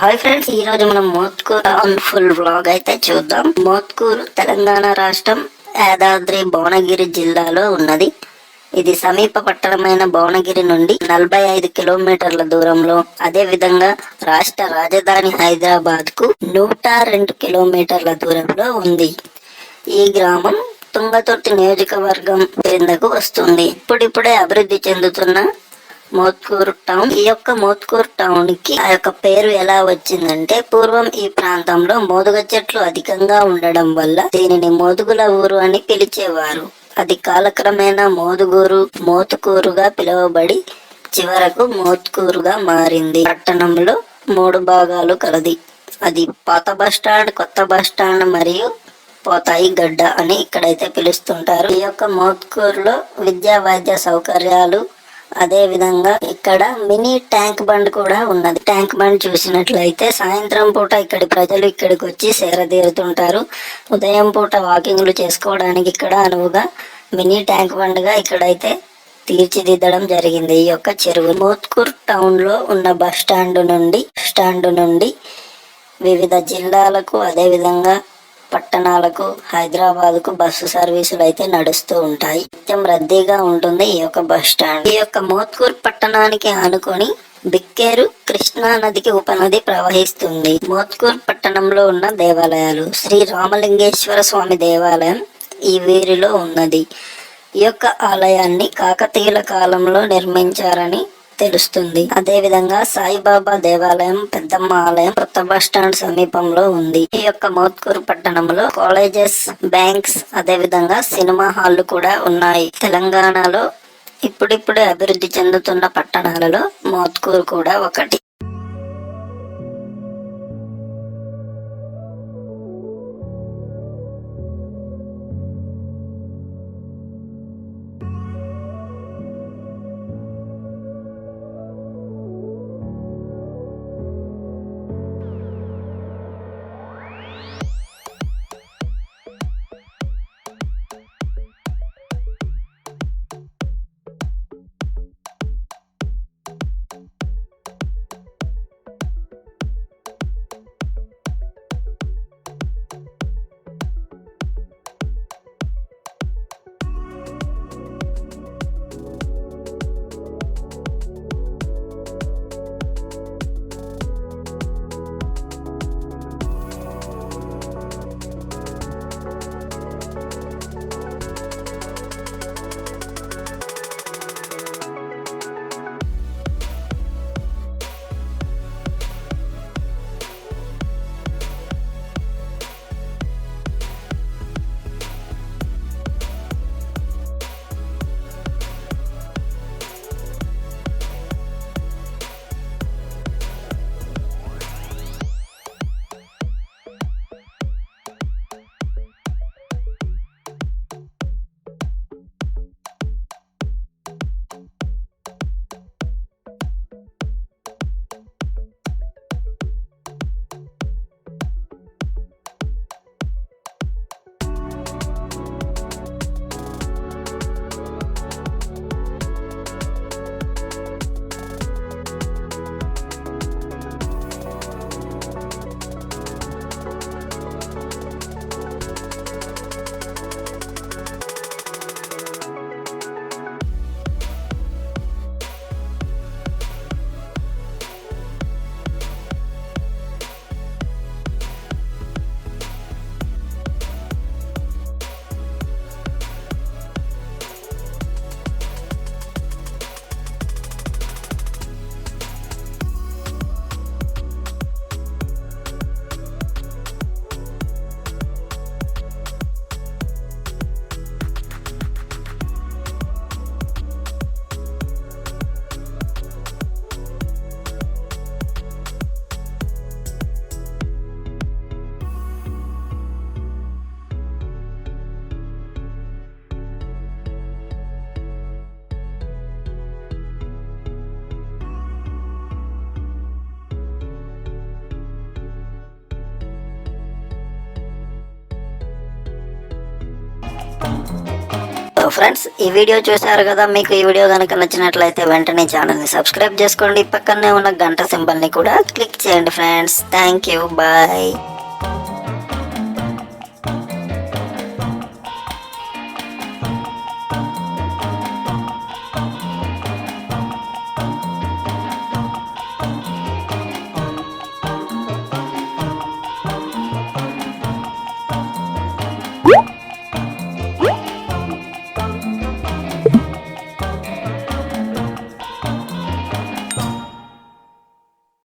Hi friends ఈ రోజు మనం మోత్కూర్ ఆన్ ఫుల్ బ్లాగ్ అయితే చూద్దాం. మోత్కూరు తెలంగాణ రాష్ట్రం యాదాద్రి భువనగిరి జిల్లాలో ఉన్నది. ఇది సమీప పట్టణమైన భువనగిరి నుండి నలభై ఐదు కిలోమీటర్ల దూరంలో అదే విధంగా రాష్ట్ర రాజధాని హైదరాబాద్కు నూట రెండు కిలోమీటర్ల దూరంలో ఉంది. ఈ గ్రామం తుంగతుర్తి నియోజకవర్గం క్రిందకు వస్తుంది. ఇప్పుడిప్పుడే అభివృద్ధి చెందుతున్న మోత్కూరు టౌన్. ఈ యొక్క మోత్కూరు టౌన్కి ఆ యొక్క పేరు ఎలా వచ్చిందంటే పూర్వం ఈ ప్రాంతంలో మోదుగ చెట్లు అధికంగా ఉండడం వల్ల దీనిని మోదుగుల ఊరు అని పిలిచేవారు. అది కాలక్రమేణా మోదుగూరు మోతుకూరుగా పిలువబడి చివరకు మోత్కూరుగా మారింది. పట్టణంలో మూడు భాగాలు కలది. అది పాత బస్టాండ్ కొత్త బస్టాండ్ మరియు పోతాయి గడ్డ అని ఇక్కడైతే పిలుస్తుంటారు. ఈ యొక్క మోత్కూరులో విద్యా వైద్య సౌకర్యాలు అదే విధంగా ఇక్కడ మినీ ట్యాంక్ బండ్ కూడా ఉన్నది. ట్యాంక్ బండ్ చూసినట్లయితే సాయంత్రం పూట ఇక్కడి ప్రజలు ఇక్కడికి వచ్చి సేరదీరుతుంటారు ఉదయం పూట వాకింగ్లు చేసుకోవడానికి ఇక్కడ అనువుగా మినీ ట్యాంక్ బండ్గా ఇక్కడైతే తీర్చిదిద్దడం జరిగింది. ఈ యొక్క చెరువు మోత్కూర్ టౌన్లో ఉన్న బస్ స్టాండ్ నుండి స్టాండ్ నుండి వివిధ జిల్లాలకు అదే విధంగా పట్టణాలకు హైదరాబాద్కు బస్సు సర్వీసులు అయితే నడుస్తూ ఉంటాయి. నిత్యం రద్దీగా ఉంటుంది ఈ యొక్క బస్ స్టాండ్. ఈ యొక్క మోత్కూర్ పట్టణానికి ఆనుకొని బిక్కేరు కృష్ణా నదికి ఉపనది ప్రవహిస్తుంది. మోత్కూర్ పట్టణంలో ఉన్న దేవాలయాలు శ్రీ రామలింగేశ్వర స్వామి దేవాలయం ఈ వీరిలో ఉన్నది. ఈ యొక్క ఆలయాన్ని కాకతీయుల కాలంలో నిర్మించారని తెలుస్తుంది. అదే విధంగా సాయిబాబా దేవాలయం పెద్దమ్మ ఆలయం కొత్త బస్ స్టాండ్ సమీపంలో ఉంది. ఈ యొక్క మోత్కూరు పట్టణంలో కాలేజెస్ బ్యాంక్స్ అదే విధంగా సినిమా హాళ్ళు కూడా ఉన్నాయి. తెలంగాణలో ఇప్పుడిప్పుడే అభివృద్ధి చెందుతున్న పట్టణాలలో మోత్కూరు కూడా ఒకటి. సో ఫ్రెండ్స్ ఈ వీడియో చూశారు కదా మీకు ఈ వీడియో కనుక నచ్చినట్లయితే వెంటనే ఛానల్ని సబ్స్క్రైబ్ చేసుకోండి. పక్కనే ఉన్న గంట సింబల్ని కూడా క్లిక్ చేయండి ఫ్రెండ్స్ థ్యాంక్ యూ బాయ్